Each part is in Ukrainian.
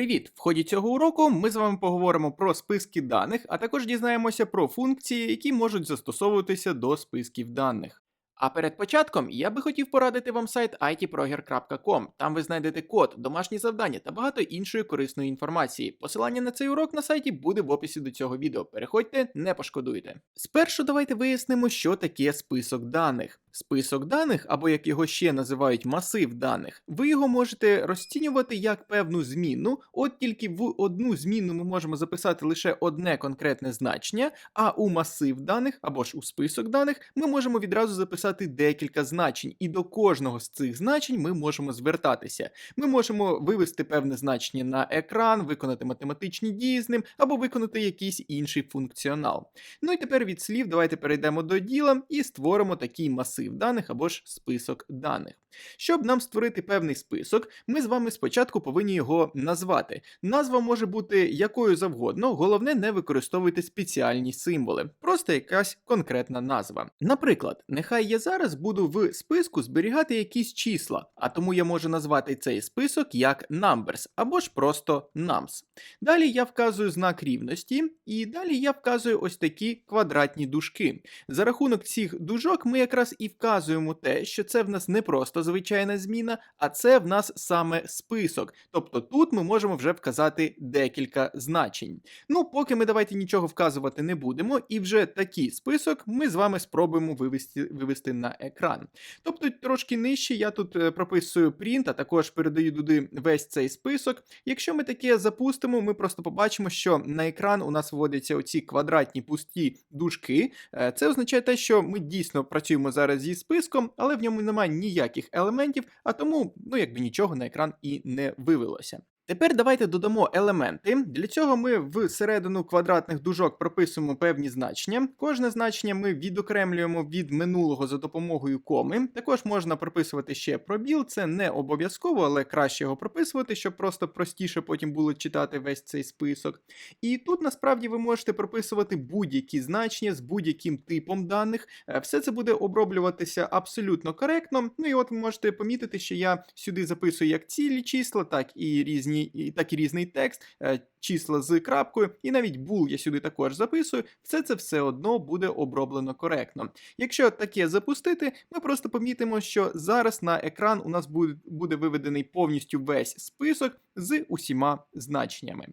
Привіт! В ході цього уроку ми з вами поговоримо про списки даних, а також дізнаємося про функції, які можуть застосовуватися до списків даних. А перед початком я би хотів порадити вам сайт itproger.com. Там ви знайдете код, домашні завдання та багато іншої корисної інформації. Посилання на цей урок на сайті буде в описі до цього відео. Переходьте, не пошкодуйте. Спершу давайте вияснимо, що таке список даних. Список даних, або як його ще називають масив даних, ви його можете розцінювати як певну зміну, от тільки в одну зміну ми можемо записати лише одне конкретне значення, а у масив даних або ж у список даних ми можемо відразу записати декілька значень, і до кожного з цих значень ми можемо звертатися. Ми можемо вивести певне значення на екран, виконати математичні дії з ним, або виконати якийсь інший функціонал. Ну і тепер від слів давайте перейдемо до діла і створимо такий масив даних або ж список даних. Щоб нам створити певний список, ми з вами спочатку повинні його назвати. Назва може бути якою завгодно, головне не використовуйте спеціальні символи, просто якась конкретна назва. Наприклад, нехай я зараз буду в списку зберігати якісь числа, а тому я можу назвати цей список як numbers або ж просто nums. Далі я вказую знак рівності, і далі я вказую ось такі квадратні дужки. За рахунок цих дужок ми якраз і вказуємо те, що це в нас не просто звичайна зміна, а це в нас саме список. Тобто тут ми можемо вже вказати декілька значень. Ну, поки ми давайте нічого вказувати не будемо, і вже такий список ми з вами спробуємо вивести, вивести на екран. Тобто, трошки нижче я тут е, прописую print, а також передаю туди весь цей список. Якщо ми таке запустимо, ми просто побачимо, що на екран у нас вводяться оці квадратні пусті дужки. Е, Це означає те, що ми дійсно працюємо зараз зі списком, але в ньому немає ніяких елементів, а тому, ну якби нічого на екран і не вивелося. Тепер давайте додамо елементи. Для цього ми всередину квадратних дужок прописуємо певні значення. Кожне значення ми відокремлюємо від минулого за допомогою коми. Також можна прописувати ще пробіл, це не обов'язково, але краще його прописувати, щоб просто простіше потім було читати весь цей список. І тут насправді ви можете прописувати будь-які значення з будь-яким типом даних. Е, Все це буде оброблюватися абсолютно коректно. Ну і от ви можете помітити, що я сюди записую як цілі числа, так і різні і так і різний текст, е, числа з крапкою, і навіть бул я сюди також записую, все це все одно буде оброблено коректно. Якщо таке запустити, ми просто помітимо, що зараз на екран у нас буде, буде виведений повністю весь список з усіма значеннями.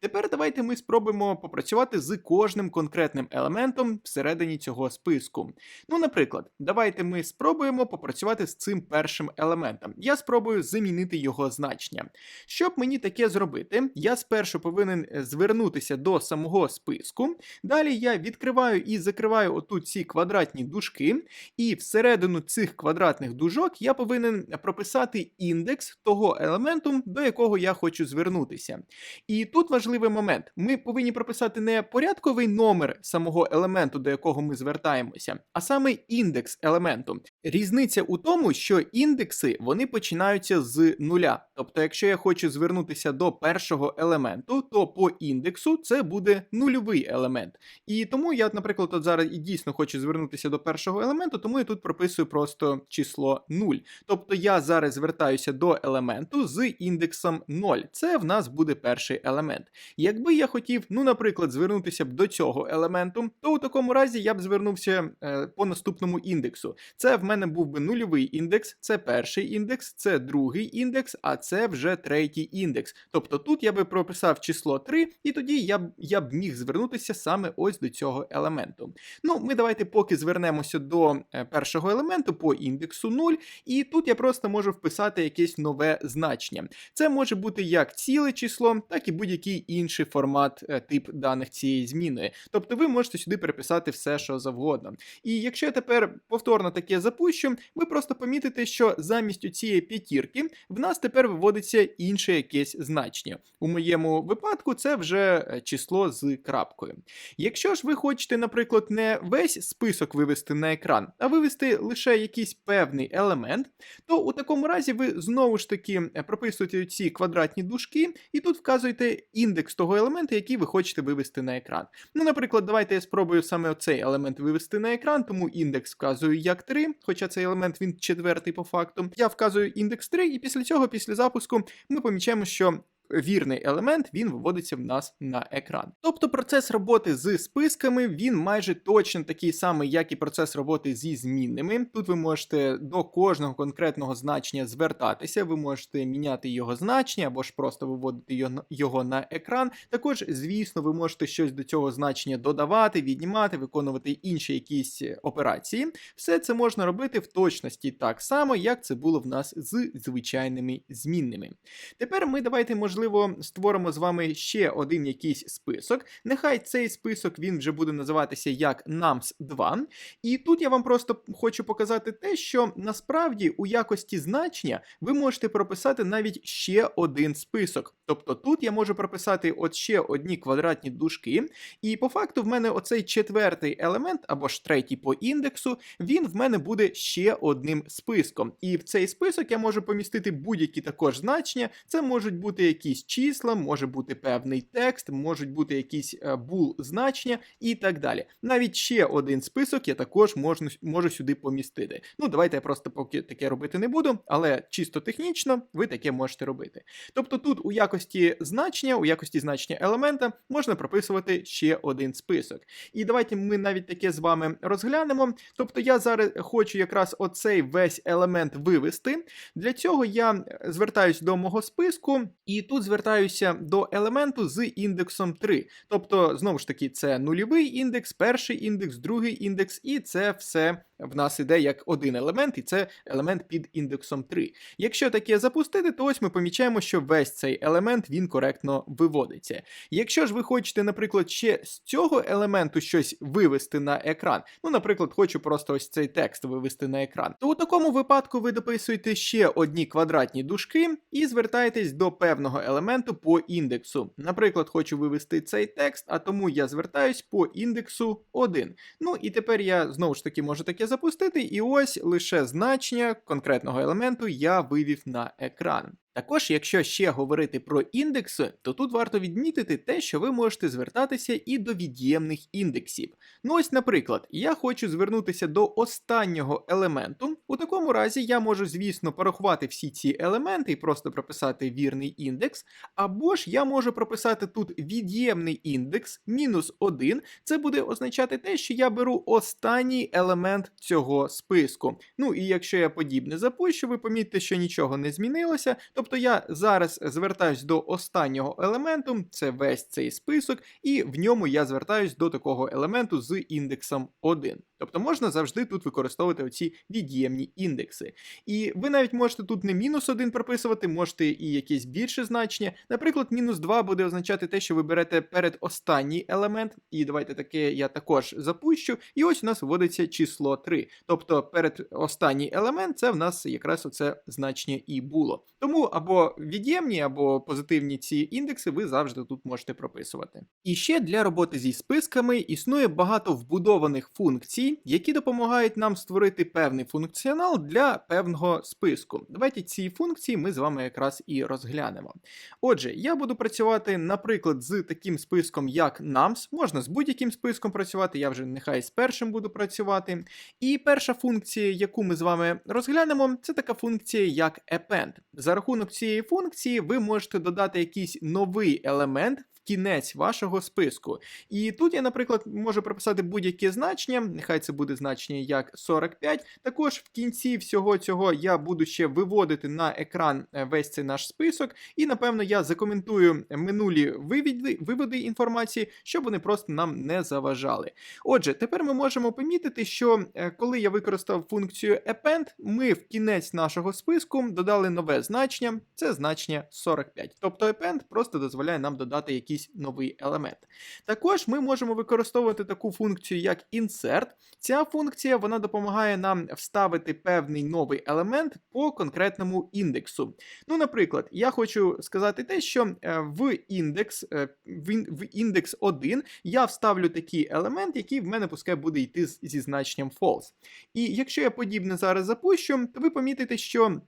Тепер давайте ми спробуємо попрацювати з кожним конкретним елементом всередині цього списку. Ну, наприклад, давайте ми спробуємо попрацювати з цим першим елементом. Я спробую замінити його значення. Щоб мені таке зробити, я спершу повинен е, звернутися до самого списку. Далі я відкриваю і закриваю отут ці квадратні дужки, і всередину цих квадратних дужок я повинен прописати індекс того елементу, до якого я хочу звернутися. І тут важливий момент: ми повинні прописати не порядковий номер самого елементу, до якого ми звертаємося, а саме індекс елементу. Різниця у тому, що індекси вони починаються з нуля. Тобто, якщо я хочу звернутися до першого елементу, то по індексу це буде нульовий елемент. І тому я, наприклад, от зараз і дійсно хочу звернутися до першого елементу, тому я тут прописую просто число 0. Тобто я зараз звертаюся до елементу з індексом 0. Це в нас буде перший елемент. Якби я хотів, ну, наприклад, звернутися б до цього елементу, то у такому разі я б звернувся е, по наступному індексу. Це в мене був би нульовий індекс, це перший індекс, це другий індекс, а це вже третій індекс. Тобто тут я би прописав число 3, і тоді я б я б міг звернутися саме ось до цього елементу. Ну, ми давайте поки звернемося до е, першого елементу по індексу 0, і тут я просто можу вписати якесь нове значення. Це може бути як ціле число, так і будь-який інший формат е, тип даних цієї зміни. Тобто ви можете сюди переписати все, що завгодно. І якщо я тепер повторно таке запущу, ви просто помітите, що замість цієї п'ятірки в нас тепер виводиться інше якесь значення. У моєму випадку це вже е, число з крапкою. Якщо ж ви хочете, наприклад, не весь список вивести на екран, а вивести лише якийсь певний елемент, то у такому разі ви знову ж таки е, прописуєте ці квадратні дужки і тут вказуєте індекс того елемента, який ви хочете вивести на екран. Ну, наприклад, давайте я спробую саме цей елемент вивести на екран, тому індекс вказую як 3, хоча цей елемент він четвертий по факту. Я вказую індекс 3, і після цього, після запуску, ми помічаємо, що вірний елемент він виводиться в нас на екран. Тобто процес роботи з списками він майже точно такий самий, як і процес роботи зі змінними. Тут ви можете до кожного конкретного значення звертатися, ви можете міняти його значення або ж просто виводити його- на екран. Також, звісно, ви можете щось до цього значення додавати, віднімати, виконувати інші якісь операції. Все це можна робити в точності так само, як це було в нас з звичайними змінними. Тепер ми давайте, можливо, створимо з вами ще один якийсь список. Нехай цей список він вже буде називатися як nums2. І тут я вам просто хочу показати те, що насправді у якості значення ви можете прописати навіть ще один список. Тобто тут я можу прописати от ще одні квадратні дужки, і по факту в мене оцей четвертий елемент, або ж третій по індексу, він в мене буде ще одним списком. І в цей список я можу помістити будь-які також значення. Це можуть бути якісь числа, може бути певний текст, можуть бути якісь е, бул значення і так далі. Навіть ще один список я також можу, можу сюди помістити. Ну, давайте я просто поки таке робити не буду, але чисто технічно ви таке можете робити. Тобто тут у якості значення, у якості значення елемента можна прописувати ще один список. І давайте ми навіть таке з вами розглянемо. Тобто я зараз хочу якраз оцей весь елемент вивести. Для цього я звертаюсь до мого списку, і тут звертаюся до елементу з індексом 3. Тобто, знову ж таки, це нульовий індекс, перший індекс, другий індекс, і це все в нас іде як один елемент, і це елемент під індексом 3. Якщо таке запустити, то ось ми помічаємо, що весь цей елемент він коректно виводиться. Якщо ж ви хочете, наприклад, ще з цього елементу щось вивести на екран, ну, наприклад, хочу просто ось цей текст вивести на екран, то у такому випадку ви дописуєте ще одні квадратні дужки і звертаєтесь до певного елементу по індексу. Наприклад, хочу вивести цей текст, а тому я звертаюсь по індексу 1. Ну і тепер я знову ж таки можу таке запустити, і ось лише значення конкретного елементу я вивів на екран. Також, якщо ще говорити про індекси, то тут варто відмітити те, що ви можете звертатися і до від'ємних індексів. Ну ось, наприклад, я хочу звернутися до останнього елементу. У такому разі я можу, звісно, порахувати всі ці елементи і просто прописати вірний індекс, або ж я можу прописати тут від'ємний індекс мінус 1. Це буде означати те, що я беру останній елемент цього списку. Ну і якщо я подібне запущу, ви помітите, що нічого не змінилося. Тобто я зараз звертаюсь до останнього елементу, це весь цей список, і в ньому я звертаюсь до такого елементу з індексом 1. Тобто можна завжди тут використовувати оці від'ємні індекси. І ви навіть можете тут не мінус 1 прописувати, можете і якесь більше значення. Наприклад, мінус 2 буде означати те, що ви берете перед останній елемент, і давайте таке я також запущу. І ось у нас вводиться число 3. Тобто перед останній елемент це в нас якраз оце значення і було. Тому або від'ємні, або позитивні ці індекси ви завжди тут можете прописувати. І ще для роботи зі списками існує багато вбудованих функцій, які допомагають нам створити певний функціонал для певного списку. Давайте ці функції ми з вами якраз і розглянемо. Отже, я буду працювати, наприклад, з таким списком, як nums, можна з будь-яким списком працювати, я вже нехай з першим буду працювати. І перша функція, яку ми з вами розглянемо, це така функція, як append. За рахунок цієї функції ви можете додати якийсь новий елемент кінець вашого списку. І тут я, наприклад, можу прописати будь-яке значення, нехай це буде значення як 45. Також в кінці всього цього я буду ще виводити на екран е, весь цей наш список, і, напевно, я закоментую минулі вивіди, виводи інформації, щоб вони просто нам не заважали. Отже, тепер ми можемо помітити, що е, коли я використав функцію append, ми в кінець нашого списку додали нове значення, це значення 45. Тобто append просто дозволяє нам додати якийсь новий елемент. Також ми можемо використовувати таку функцію, як insert. Ця функція вона допомагає нам вставити певний новий елемент по конкретному індексу. Ну, наприклад, я хочу сказати те, що е, в індекс, е, в індекс 1 я вставлю такий елемент, який в мене пускай буде йти зі значенням false. І якщо я подібне зараз запущу, то ви помітите, що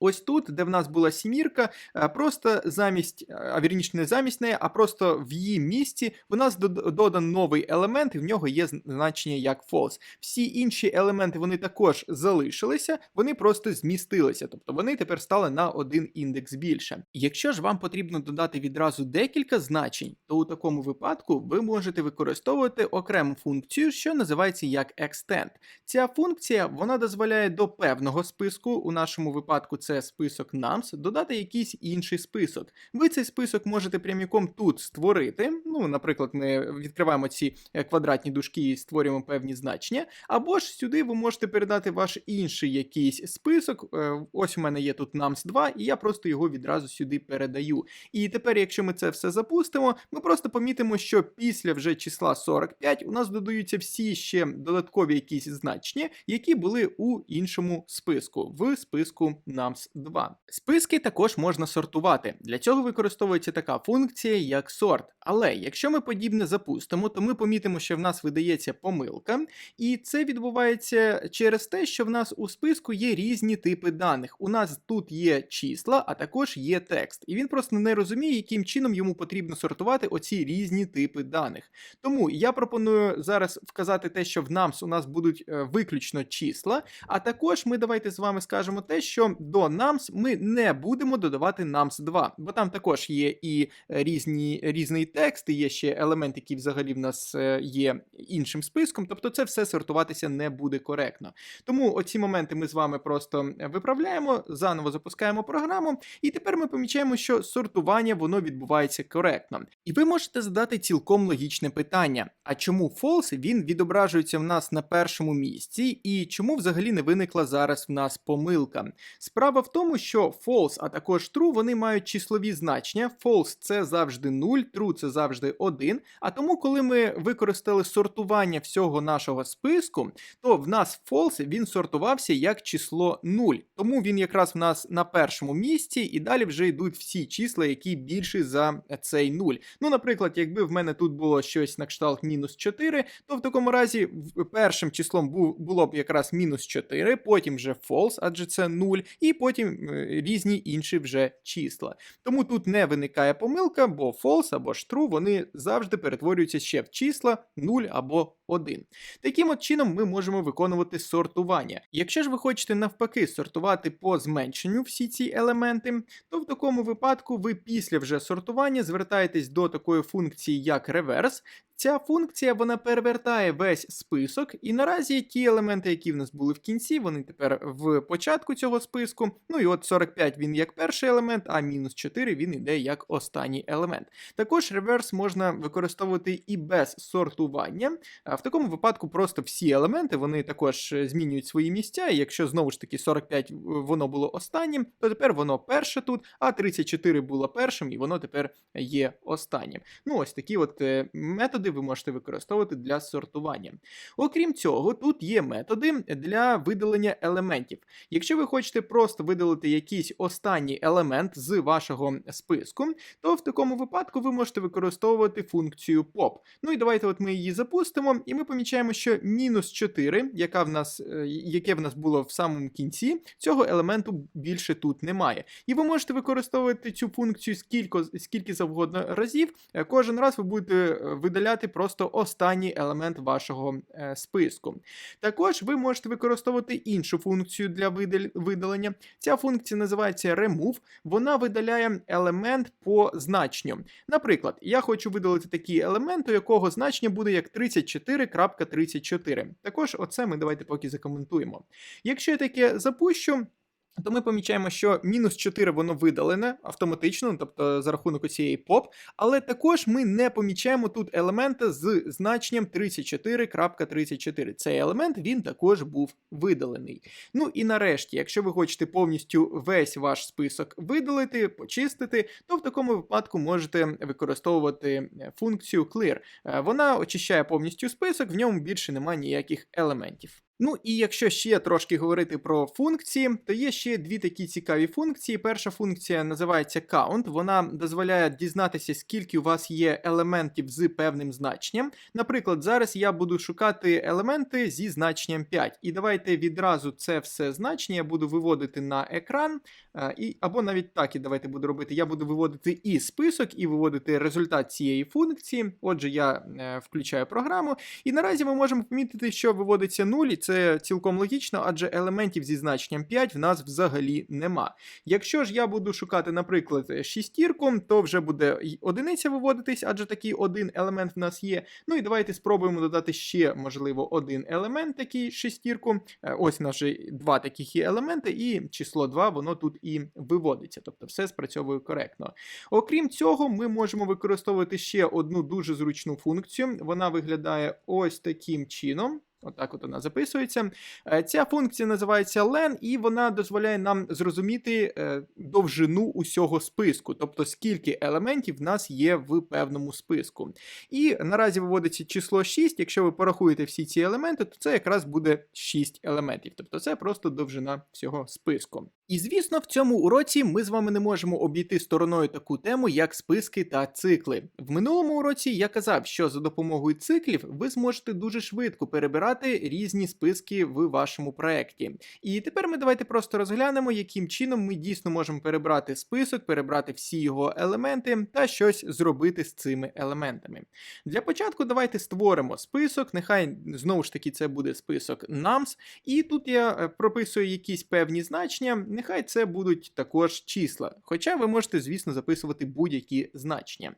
Ось тут, де в нас була сімірка, е, просто замість, е, а вірніше не замість неї, а просто в її місці в нас дод- додан новий елемент, і в нього є значення як false. Всі інші елементи вони також залишилися, вони просто змістилися, тобто вони тепер стали на один індекс більше. Якщо ж вам потрібно додати відразу декілька значень, то у такому випадку ви можете використовувати окрему функцію, що називається як extend. Ця функція вона дозволяє до певного списку, у нашому випадку це список nums, додати якийсь інший список. Ви цей список можете пряміком тут створити. Ну, наприклад, ми відкриваємо ці е, квадратні дужки і створюємо певні значення. Або ж сюди ви можете передати ваш інший якийсь список. Е, Ось у мене є тут nums 2, і я просто його відразу сюди передаю. І тепер, якщо ми це все запустимо, ми просто помітимо, що після вже числа 45 у нас додаються всі ще додаткові якісь значення, які були у іншому списку, в списку nums 2. Списки також можна сортувати. Для цього використовується така функція, як sort. Але якщо ми подібне запустимо, то ми помітимо, що в нас видається помилка, і це відбувається через те, що в нас у списку є різні типи даних. У нас тут є числа, а також є текст. І він просто не розуміє, яким чином йому потрібно сортувати оці різні типи даних. Тому я пропоную зараз вказати те, що в NAMS у нас будуть е, виключно числа, а також ми давайте з вами скажемо те, що до NAMS ми не будемо додавати NAMS 2, бо там також є і е, різні, різний текст, і є ще елемент, який взагалі в нас е, є іншим списком, тобто це все сортуватися не буде коректно. Тому оці моменти ми з вами просто виправляємо, заново запускаємо програму, і тепер ми помічаємо, що сортування воно відбувається коректно. І ви можете задати цілком логічне питання: а чому false він відображується в нас на першому місці, і чому взагалі не виникла зараз в нас помилка? Справа в тому, що false, а також true, вони мають числові значення. False це завжди 0, true це завжди 1. А тому, коли ми використали сортування всього нашого списку, то в нас false він сортувався як число 0. Тому він якраз в нас на першому місці, і далі вже йдуть всі числа, які більші за цей 0. Ну, наприклад, якби в мене тут було щось на кшталт мінус 4, то в такому разі першим числом було б якраз мінус 4, потім вже false, адже це 0, і потім е, різні інші вже числа. Тому тут не виникає помилка, бо false або ж true вони завжди перетворюються ще в числа 0 або 1. Таким от чином ми можемо виконувати сортування. Якщо ж ви хочете навпаки сортувати по зменшенню всі ці елементи, то в такому випадку ви після вже сортування звертаєтесь до такої функції, як реверс. Ця функція вона перевертає весь список, і наразі ті елементи, які в нас були в кінці, вони тепер в початку цього списку. Ну і от 45 він як перший елемент, а мінус 4 він іде як останній елемент. Також реверс можна використовувати і без сортування. В такому випадку просто всі елементи вони також е, змінюють свої місця. І якщо знову ж таки 45 воно було останнім, то тепер воно перше тут, а 34 було першим, і воно тепер є останнім. Ну, ось такі от е, методи ви можете використовувати для сортування. Окрім цього, тут є методи для видалення елементів. Якщо ви хочете просто видалити якийсь останній елемент з вашого списку, то в такому випадку ви можете використовувати функцію pop. Ну і давайте от ми її запустимо, і ми помічаємо, що мінус 4, яка в нас, е, яке в нас було в самому кінці, цього елементу більше тут немає. І ви можете використовувати цю функцію скільки, скільки завгодно разів. Е, Кожен раз ви будете е, видаляти просто останній елемент вашого е, списку. Також ви можете використовувати іншу функцію для видалення. Ця функція називається remove. Вона видаляє елемент по значенню. Наприклад, я хочу видалити такий елемент, у якого значення буде як 34.34. Також оце ми давайте поки закоментуємо. Якщо я таке запущу. То ми помічаємо, що мінус 4 воно видалене автоматично, ну, тобто за рахунок цієї поп, але також ми не помічаємо тут елемента з значенням 34.34. Цей елемент він також був видалений. Ну і нарешті, якщо ви хочете повністю весь ваш список видалити, почистити, то в такому випадку можете використовувати е, функцію clear. Е, Вона очищає повністю список, в ньому більше немає ніяких елементів. Ну і якщо ще трошки говорити про функції, то є ще дві такі цікаві функції. Перша функція називається count. Вона дозволяє дізнатися, скільки у вас є елементів з певним значенням. Наприклад, зараз я буду шукати елементи зі значенням 5. І давайте відразу це все значення я буду виводити на екран. е, І, або навіть так і давайте буду робити. Я буду виводити і список, і виводити результат цієї функції. Отже, я е, включаю програму. І наразі ми можемо помітити, що виводиться 0, і це цілком логічно, адже елементів зі значенням 5 в нас взагалі нема. Якщо ж я буду шукати, наприклад, шістірку, то вже буде одиниця виводитись, адже такий один елемент в нас є. Ну і давайте спробуємо додати ще, можливо, один елемент, такий шестірку. Е, Ось наші два таких є елементи, і число 2 воно тут і виводиться. Тобто все спрацьовує коректно. Окрім цього, ми можемо використовувати ще одну дуже зручну функцію. Вона виглядає ось таким чином. Отак от вона записується. Е, Ця функція називається len, і вона дозволяє нам зрозуміти е, довжину усього списку, тобто скільки елементів в нас є в певному списку. І наразі виводиться число 6. Якщо ви порахуєте всі ці елементи, то це якраз буде 6 елементів. Тобто це просто довжина всього списку. І звісно, в цьому уроці ми з вами не можемо обійти стороною таку тему, як списки та цикли. В минулому уроці я казав, що за допомогою циклів ви зможете дуже швидко перебирати різні списки в вашому проєкті. І тепер ми давайте просто розглянемо, яким чином ми дійсно можемо перебрати список, перебрати всі його елементи та щось зробити з цими елементами. Для початку давайте створимо список. Нехай знову ж таки це буде список nums, і тут я е, прописую якісь певні значення. Нехай це будуть також числа. Хоча ви можете, звісно, записувати будь-які значення.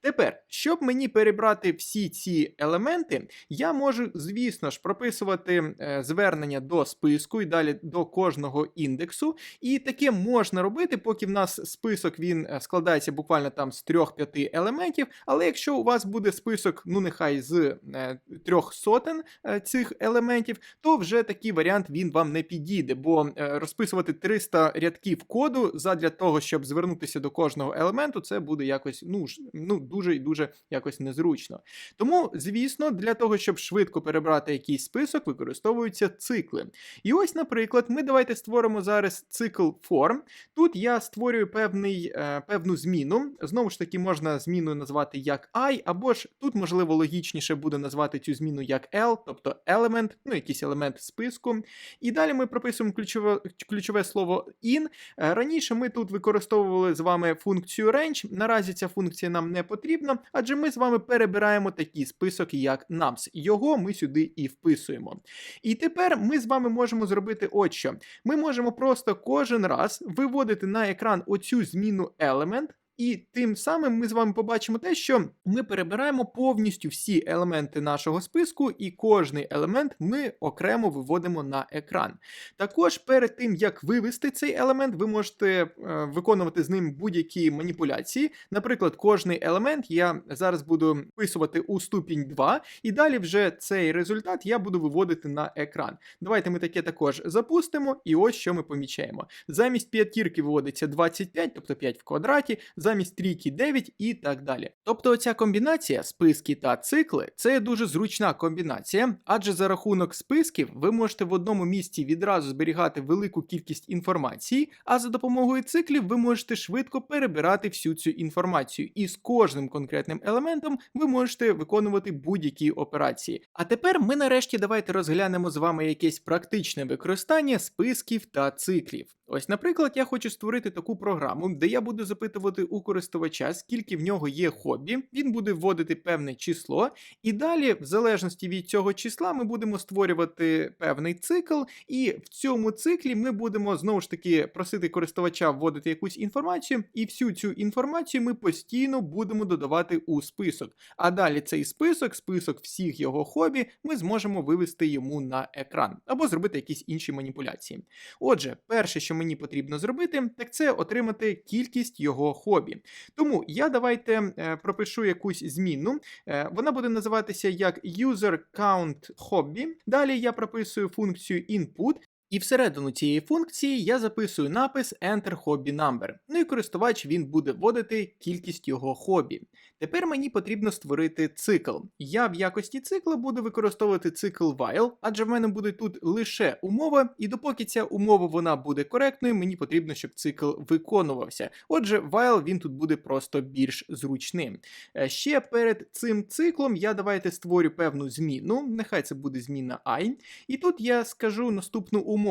Тепер, щоб мені перебрати всі ці елементи, я можу, звісно ж, прописувати е, звернення до списку і далі до кожного індексу. І таке можна робити, поки в нас список він е, складається буквально там з 3-5 елементів. Але якщо у вас буде список, ну нехай з е, трьох сотень цих елементів, то вже такий варіант він вам не підійде, бо розписувати 300 рядків коду задля того, щоб звернутися до кожного елементу, це буде якось ну, ну дуже і дуже якось незручно. Тому, звісно, для того, щоб швидко перебрати якийсь список, використовуються цикли. І ось, наприклад, ми давайте створимо зараз цикл form. Тут я створюю певний, е, певну зміну. Знову ж таки, можна зміну назвати як I, або ж тут, можливо, логічніше буде назвати цю зміну як L, тобто element, ну якийсь елемент списку. І далі ми прописуємо ключове, ключове слово in. Е, Раніше ми тут використовували з вами функцію range. Наразі ця функція нам не потрібна, адже ми з вами перебираємо такий список, як nums. Його ми сюди і вписуємо. І тепер ми з вами можемо зробити от що. Ми можемо просто кожен раз виводити на екран оцю зміну element. І тим самим ми з вами побачимо те, що ми перебираємо повністю всі елементи нашого списку, і кожний елемент ми окремо виводимо на екран. Також перед тим як вивести цей елемент, ви можете е, виконувати з ним будь-які маніпуляції. Наприклад, кожний елемент я зараз буду вписувати у ступінь 2, і далі вже цей результат я буду виводити на екран. Давайте ми таке також запустимо, і ось що ми помічаємо. Замість п'ятірки виводиться 25, тобто 5 в квадраті, замість трійки 9 і так далі. Тобто оця комбінація списки та цикли це дуже зручна комбінація, адже за рахунок списків ви можете в одному місці відразу зберігати велику кількість інформації, а за допомогою циклів ви можете швидко перебирати всю цю інформацію, і з кожним конкретним елементом ви можете виконувати будь-які операції. А тепер ми нарешті давайте розглянемо з вами якесь практичне використання списків та циклів. Ось, наприклад, я хочу створити таку програму, де я буду запитувати у користувача, скільки в нього є хобі. Він буде вводити певне число, і далі, в залежності від цього числа, ми будемо створювати певний цикл, і в цьому циклі ми будемо знову ж таки просити користувача вводити якусь інформацію, і всю цю інформацію ми постійно будемо додавати у список. А далі цей список, список всіх його хобі, ми зможемо вивести йому на екран або зробити якісь інші маніпуляції. Отже, перше, що мені потрібно зробити, так це отримати кількість його хобі. Тому я давайте е, пропишу якусь змінну. Е, вона буде називатися як user count hobby. Далі я прописую функцію input. І всередину цієї функції я записую напис Enter Hobby Number. Ну і користувач він буде вводити кількість його хобі. Тепер мені потрібно створити цикл. Я в якості цикла буду використовувати цикл while, адже в мене буде тут лише умова, і допоки ця умова вона буде коректною, мені потрібно, щоб цикл виконувався. Отже, while він тут буде просто більш зручним. Е, Ще перед цим циклом я давайте створю певну зміну. Нехай це буде зміна i. І тут я скажу наступну умову,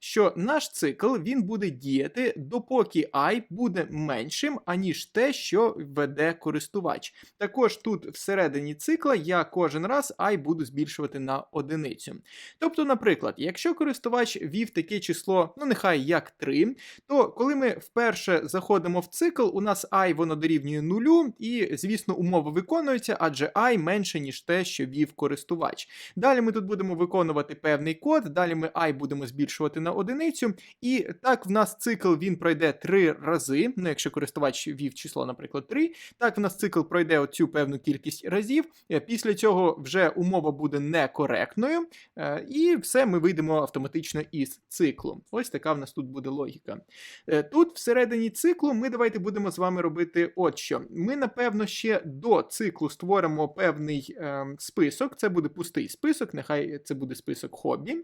що наш цикл він буде діяти, допоки і буде меншим, аніж те, що веде користувач. Також тут всередині цикла я кожен раз і буду збільшувати на одиницю. Тобто, наприклад, якщо користувач вів таке число, ну нехай як 3, то коли ми вперше заходимо в цикл, у нас і воно дорівнює нулю, і, звісно, умова виконується, адже і менше, ніж те, що вів користувач. Далі ми тут будемо виконувати певний код, далі ми і будемо збільшувати на одиницю, і так в нас цикл він пройде 3 рази. Ну, якщо користувач вів число, наприклад, 3, так в нас цикл пройде оцю певну кількість разів. Е, Після цього вже умова буде некоректною, е, і все ми вийдемо автоматично із циклу. Ось така в нас тут буде логіка. Е, Тут всередині циклу ми давайте будемо з вами робити от що. Ми, напевно, ще до циклу створимо певний е, список. Це буде пустий список, нехай це буде список хобі.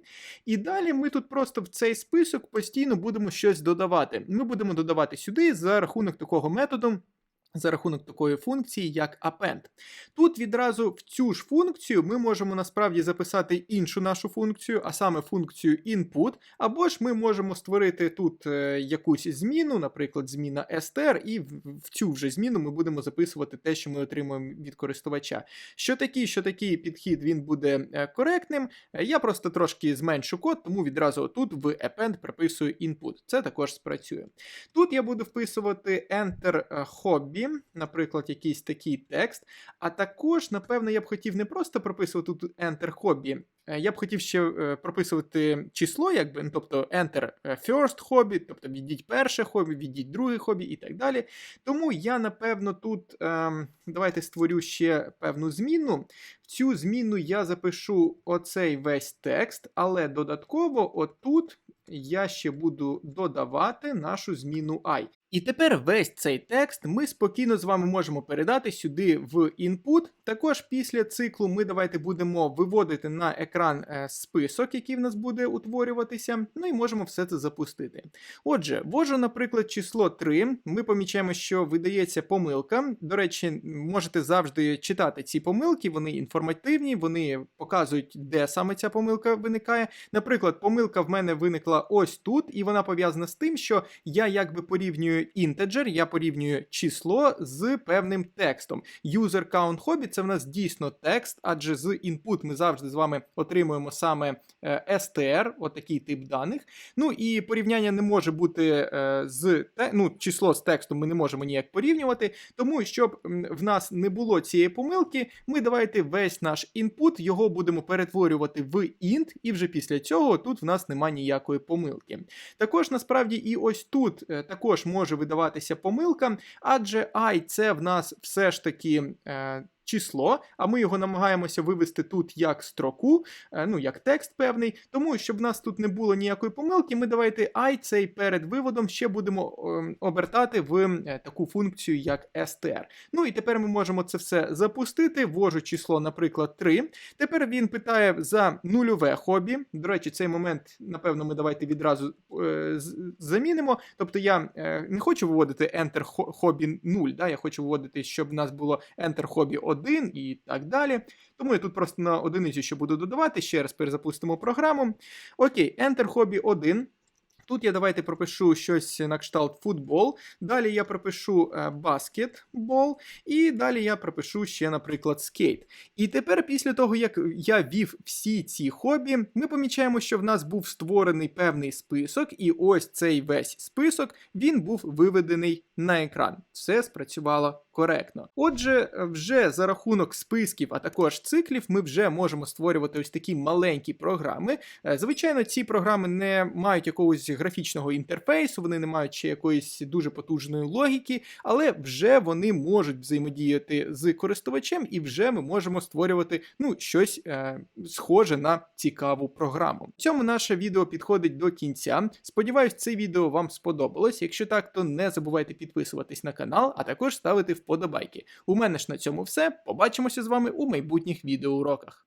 І далі ми тут просто в цей список постійно будемо щось додавати. Ми будемо додавати сюди за рахунок такого методу. За рахунок такої функції, як append. Тут відразу в цю ж функцію ми можемо насправді записати іншу нашу функцію, а саме функцію input, або ж ми можемо створити тут е, якусь зміну, наприклад, зміна str, і в, цю вже зміну ми будемо записувати те, що ми отримуємо від користувача. Що такий, що такий підхід він буде е, коректним. Е, Я просто трошки зменшу код, тому відразу тут в append прописую input. Це також спрацює. Тут я буду вписувати enter е, наприклад, якийсь такий текст. А також, напевно, я б хотів не просто прописувати тут enter hobby, е, я б хотів ще е, прописувати число, якби, ну, тобто enter е, first hobby, тобто введіть перше хобі, введіть друге хобі і так далі. Тому я, напевно, тут ем, давайте створю ще певну зміну. В цю зміну я запишу оцей весь текст, але додатково отут я ще буду додавати нашу зміну i. І тепер весь цей текст ми спокійно з вами можемо передати сюди в input. Також після циклу ми давайте будемо виводити на екран е, список, який в нас буде утворюватися. Ну і можемо все це запустити. Отже, ввожу, наприклад, число 3. Ми помічаємо, що видається помилка. До речі, можете завжди читати ці помилки, вони інформативні, вони показують, де саме ця помилка виникає. Наприклад, помилка в мене виникла ось тут, і вона пов'язана з тим, що я якби порівнюю інтеджер, я порівнюю число з певним текстом. User count hobby це в нас дійсно текст, адже з input ми завжди з вами отримуємо саме е, str, отакий тип даних. Ну і порівняння не може бути е, з ну, число з текстом ми не можемо ніяк порівнювати. Тому щоб в нас не було цієї помилки, ми давайте весь наш input його будемо перетворювати в int, і вже після цього тут в нас немає ніякої помилки. Також насправді і ось тут е, також може видаватися помилка, адже і це в нас все ж таки. Е, Число, а ми його намагаємося вивести тут як строку, е, ну як текст певний. Тому щоб в нас тут не було ніякої помилки, ми давайте і цей перед виводом ще будемо ем, обертати в е, таку функцію, як str. Ну і тепер ми можемо це все запустити. Ввожу число, наприклад, 3. Тепер він питає за нульове хобі. До речі, цей момент, напевно, ми давайте відразу е, замінимо. Тобто я е, не хочу виводити enter хо- hobby 0, да? я хочу виводити, щоб в нас було enter hobby 1 і так далі. Тому я тут просто на одиницю ще буду додавати. Ще раз перезапустимо програму. Окей, enter hobby 1. Тут я давайте пропишу щось на кшталт футбол. Далі я пропишу е, баскетбол, і далі я пропишу ще, наприклад, скейт. І тепер, після того, як я вів всі ці хобі, ми помічаємо, що в нас був створений певний список, і ось цей весь список він був виведений на екран. Все спрацювало коректно. Отже, вже за рахунок списків, а також циклів, ми вже можемо створювати ось такі маленькі програми. Е, Звичайно, ці програми не мають якогось графічного інтерфейсу, вони не мають ще якоїсь дуже потужної логіки, але вже вони можуть взаємодіяти з користувачем, і вже ми можемо створювати ну, щось е, схоже на цікаву програму. В цьому наше відео підходить до кінця. Сподіваюсь, це відео вам сподобалось. Якщо так, то не забувайте підписуватись на канал, а також ставити вподобайки. У мене ж на цьому все. Побачимося з вами у майбутніх відеоуроках.